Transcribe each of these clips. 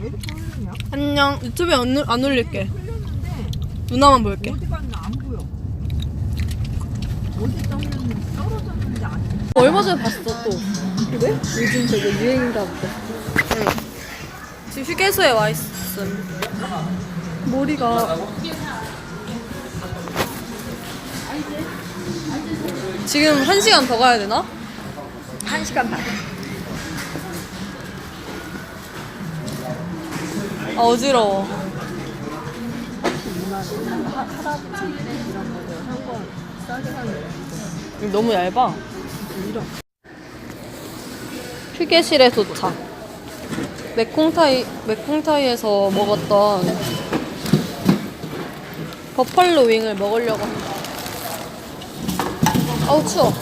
왜 이렇게 흘리냐? 안녕. 유튜브에 안, 올- 안 올릴게. 흘렸는데 누나만 볼게. 어디 갔나 안 보여. 어디다 흘렸는지 떨어졌는지 안 돼. 얼마 전에 봤어 또. 그래? 요즘 저거 유행인가 보다. 지금 휴게소에 와 있음. 머리가 지금 한 시간 더 가야 되나? 한 시간 반. 어지러워. 싸게 하는 이거 너무 얇아. 휴게실에 도착. 맥콩타이 맥콩타이에서 먹었던 버팔로 윙을 먹으려고 합니다. 아우 추워.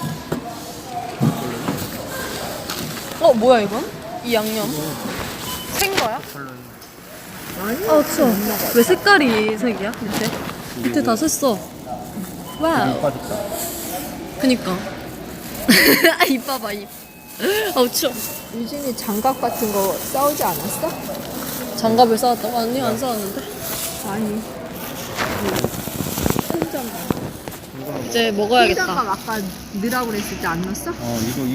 어 뭐야 이건? 이 양념? 생 거야? 아우 추워. 왜 색깔이 색이야 밑에? 밑에 다 샜어. 와우. 빠졌다. 그니까. 아, 입 봐봐, 입. 아우, 추워. 유진이 장갑 같은 거 싸우지 않았어? 장갑을 싸왔다고? 아니, 안 싸웠는데. 아니. 큰 이제 먹어야겠다. 아까 넣으라고 그랬을 때 안 넣었어? 어, 이거, 이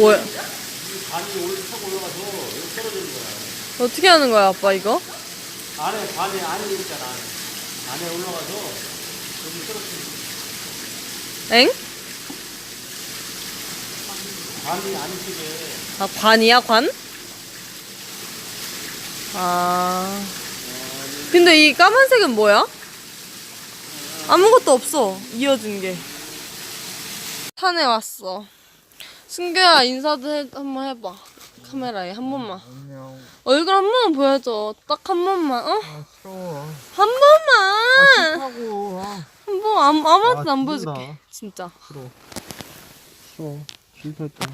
뭐야? 어떻게 하는 거야, 아빠, 이거? 안에 반에 안에 있잖아. 안에 올라가서 여기 떨어뜨리고 엥? 반이 안쪽에 아, 관이야, 관? 아. 근데 이 까만색은 뭐야? 아무것도 없어. 이어진 게. 산에 왔어. 승규야, 인사도 해, 한번 해봐. 카메라에 한 번만. 안녕. 얼굴 한 번만 보여줘. 딱 한 번만, 어? 아, 싫어. 한 번만! 싫다고. 아, 한 번, 아무, 아무것도 아, 안 진짜. 보여줄게. 진짜. 싫어. 싫어. 싫다.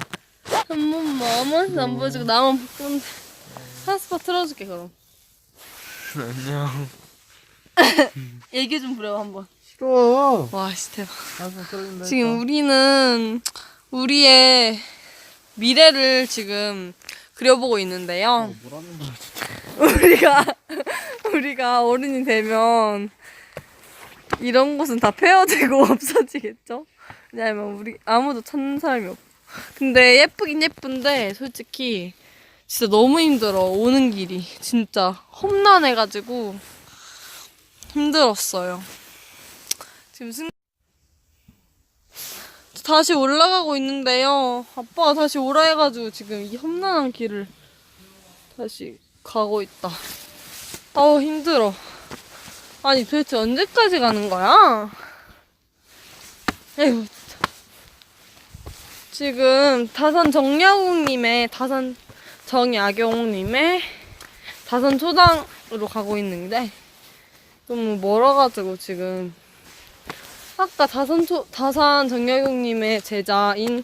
한 번만, 아무것도 안 보여주고 나만 볼 건데. 하스파 틀어줄게, 그럼. 안녕. 얘기 좀 부려, 한 번. 싫어. 와, 씨, 대박. 지금 우리는 우리의 미래를 지금 그려보고 있는데요. 뭐라는 거야, 진짜. 우리가, 우리가 어른이 되면 이런 곳은 다 폐허되고 없어지겠죠? 왜냐면 우리 아무도 찾는 사람이 없고. 근데 예쁘긴 예쁜데 솔직히 진짜 너무 힘들어. 오는 길이. 진짜 험난해가지고 힘들었어요. 지금 승 다시 올라가고 있는데요. 아빠가 다시 오라 해가지고 지금 이 험난한 길을 다시 가고 있다. 아우 힘들어. 아니 도대체 언제까지 가는 거야? 에휴. 지금 다산 정야공님의 다산 정야경님의 다산 초당으로 가고 있는데 너무 멀어가지고 지금 아까 다산 초 다산 정야경님의 제자인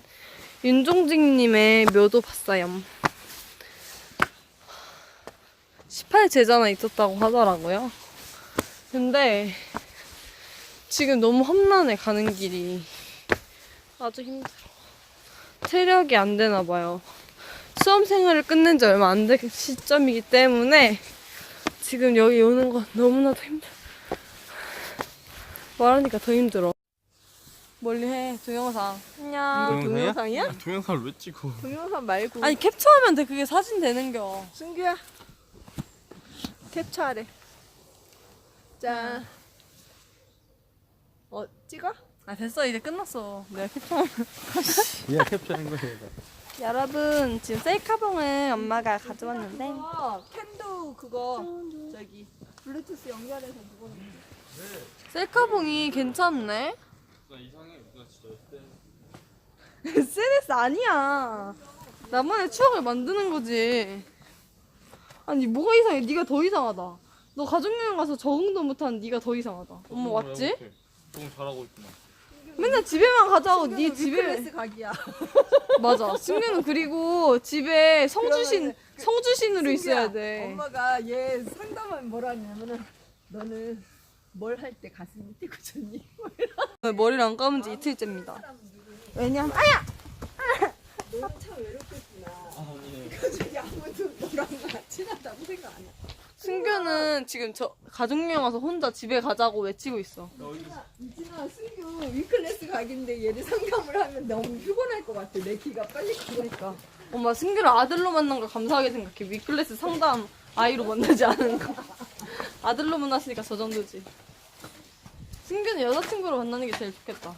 윤종직님의 묘도 봤어요. 18제자나 있었다고 하더라고요. 근데 지금 너무 험난해 가는 길이 아주 힘들어. 체력이 안 되나 봐요. 수험 생활을 끝낸 지 얼마 안 된 시점이기 때문에 지금 여기 오는 건 너무나도 힘들어. 말하니까 더 힘들어. 멀리 해 동영상. 안녕. 동영상이야? 동영상을 왜 찍어? 동영상 말고. 아니 캡처하면 돼. 그게 사진 되는겨. 승규야. 캡처하래. 짠. 어, 찍어? 아 됐어 이제 끝났어. 내가 캡처하면. 얘가 캡처한 거야. 여러분 지금 셀카봉을 엄마가 가져왔는데 어, 캔도 그거 저기 블루투스 연결해서 누구 셀카봉이 괜찮네. SNS 아니야. 나만의 추억을 만드는 거지. 아니 뭐가 이상해? 네가 더 이상하다. 너 가족여행 가서 적응도 못한 네가 더 이상하다. 엄마 맞지? 너무 잘하고 있구만. 맨날 집에만 가자고 네 집에 각이야. 맞아. 승규는 그리고 집에 성주신 성주신으로 있어야 돼. 엄마가 얘 상담하면 뭐라 하냐면은 너는 뭘 할 때 가슴이 뛰고 졌니? 머리를 안 감은 지 이틀째입니다. 왜냐면 아야! 너는 참 외롭겠구나. 그 저기 아무도 너랑 나 친하다고 생각 안 해. 승규는 지금 저 가족여행 와서 혼자 집에 가자고 외치고 있어. 이진아, 승규 위클래스 가긴데 얘를 상담을 하면 너무 피곤할 것 같아. 내 기가 빨리 가니까. 엄마 승규를 아들로 만난 걸 감사하게 생각해. 위클래스 상담 아이로 만나지 않은 거. 아들로 만났으니까 저 정도지. 승규는 여자친구로 만나는 게 제일 좋겠다.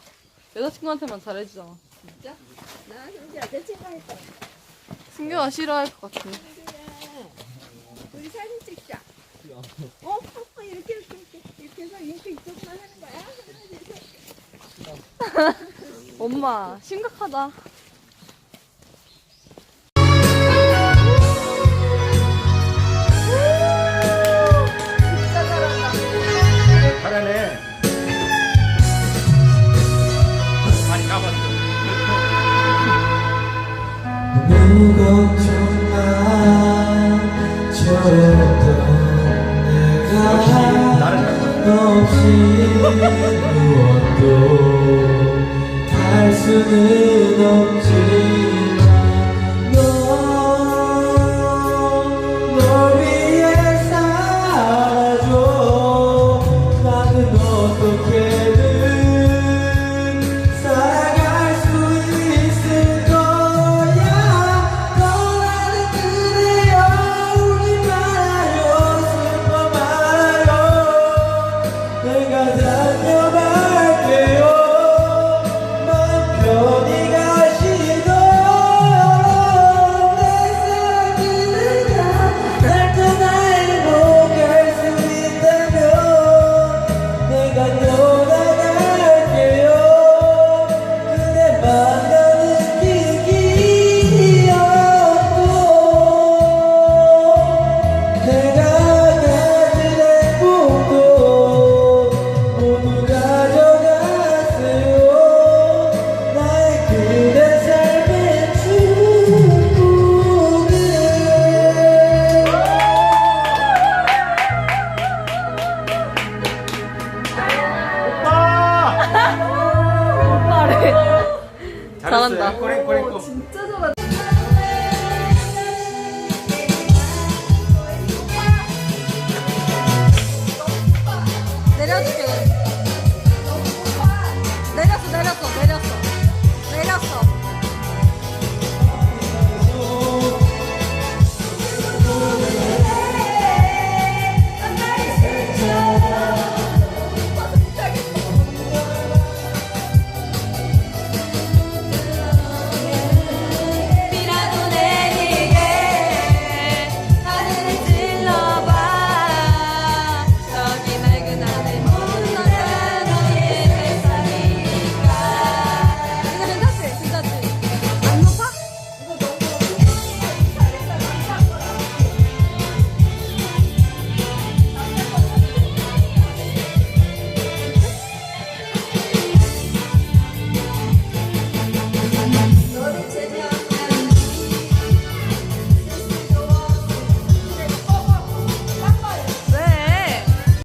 여자친구한테만 잘해주잖아. 진짜? 나 여자친구 할 거야. 승규가 싫어할 것 같은데. 우리 사진 찍자. 어, 어, 어, 이렇게 이렇게 이렇게 이렇게 해서 이렇게 이쪽만 하는 거야. 하나, 둘, 셋. 엄마 심각하다. 잘하네. 너무 걱정만 저랬던 역시 내가 너 없이 무엇도 할 수는 없지